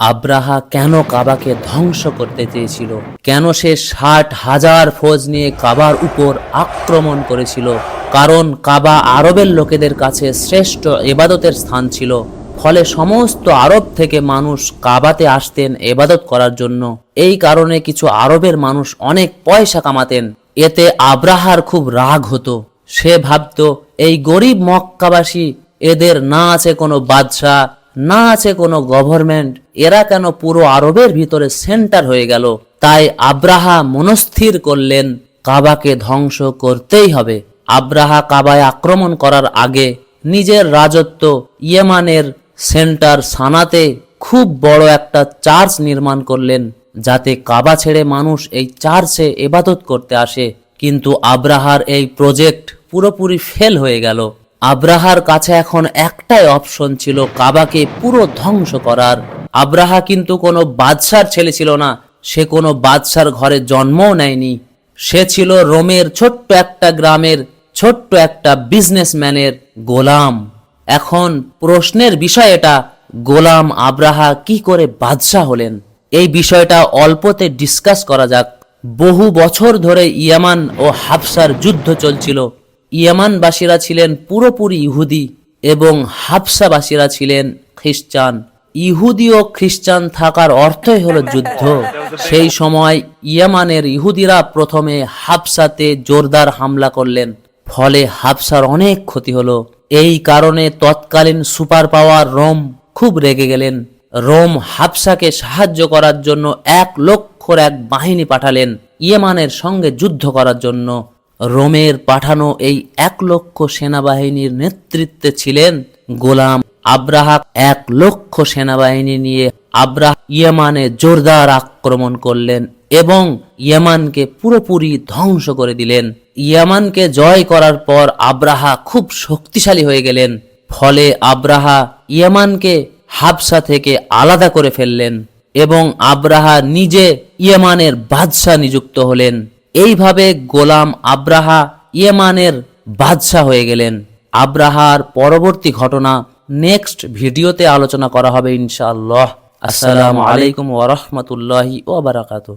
আব্রাহা কেন কাবাকে ধ্বংস করতে চেয়েছিল? কেন সে ষাট হাজার ফৌজ নিয়ে কাবার উপর আক্রমণ করেছিল? কারণ কাবা আরবের লোকেদের কাছে শ্রেষ্ঠ এবাদতের স্থান ছিল। ফলে সমস্ত আরব থেকে মানুষ কাবাতে আসতেন এবাদত করার জন্য। এই কারণে কিছু আরবের মানুষ অনেক পয়সা কামাতেন। এতে আব্রাহার খুব রাগ হতো। সে ভাবতো, এই গরিব মক্কাবাসী, এদের না আছে কোনো বাদশাহ না আছে কোনো গভর্নমেন্ট এরা কেন পুরো আরবের ভিতরে সেন্টার হয়ে গেল? তাই আব্রাহা মনস্থির করলেন, কাবাকে ধ্বংস করতেই হবে। আব্রাহা কাবায় আক্রমণ করার আগে নিজের রাজত্ব ইয়েমানের সেন্টার সানাতে খুব বড় একটা চার্চ নির্মাণ করলেন, যাতে কাবা ছেড়ে মানুষ এই চার্চে এবাদত করতে আসে। কিন্তু আব্রাহার এই প্রজেক্ট পুরোপুরি ফেল হয়ে গেল। আব্রাহার কাছে এখন একটাই অপশন ছিল কাবাকে পুরো ধ্বংস করার। আব্রাহা কিন্তু কোনো বাদশার ছেলে ছিল না। সে কোনো বাদশার ঘরে জন্মও নেয়নি। সে ছিল রোমের ছোট্ট একটা গ্রামের ছোট্ট একটা বিজনেসম্যানের গোলাম। এখন প্রশ্নের বিষয় এটা, গোলাম আব্রাহা কি করে বাদশাহ হলেন? এই বিষয়টা অল্পতে ডিসকাস করা যাক। বহু বছর ধরে ইয়ামান ও হাফসার যুদ্ধ চলছিল। ইয়ামানবাসীরা ছিলেন পুরোপুরি ইহুদি এবং হাফসাবাসীরা ছিলেন খ্রিস্টান। ইহুদি ও খ্রিস্টান থাকার অর্থই হলো যুদ্ধ। সেই সময় ইয়ামানের ইহুদিরা প্রথমে হাফসাতে জোরদার হামলা করলেন, ফলে হাফসার অনেক ক্ষতি হলো। এই কারণে তৎকালীন সুপার পাওয়ার রোম খুব রেগে গেলেন। রোম হাফসাকে সাহায্য করার জন্য এক লক্ষর এক বাহিনী পাঠালেন ইয়েমানের সঙ্গে যুদ্ধ করার জন্য। রোমের পাঠানো এই এক লক্ষ সেনাবাহিনীর নেতৃত্বে ছিলেন গোলাম আব্রাহা এক লক্ষ সেনাবাহিনী নিয়ে আব্রাহ ইয়েমানে জোরদার আক্রমণ করলেন এবং ইয়েমানকে পুরোপুরি ধ্বংস করে দিলেন। ইয়ামানকে জয় করার পর আব্রাহা খুব শক্তিশালী হয়ে গেলেন। ফলে আব্রাহা ইয়ামানকে হাবসা থেকে আলাদা করে ফেললেন এবং আব্রাহা নিজে ইয়েমানের বাদশাহ নিযুক্ত হলেন। এইভাবে গোলাম আব্রাহা ইয়েমানের বাদশাহ হয়ে গেলেন। আব্রাহার পরবর্তী ঘটনা নেক্সট ভিডিওতে আলোচনা করা হবে ইনশাআল্লাহ। আসসালামু আলাইকুম ওরহমতুল্লাহি ওবারাকাতু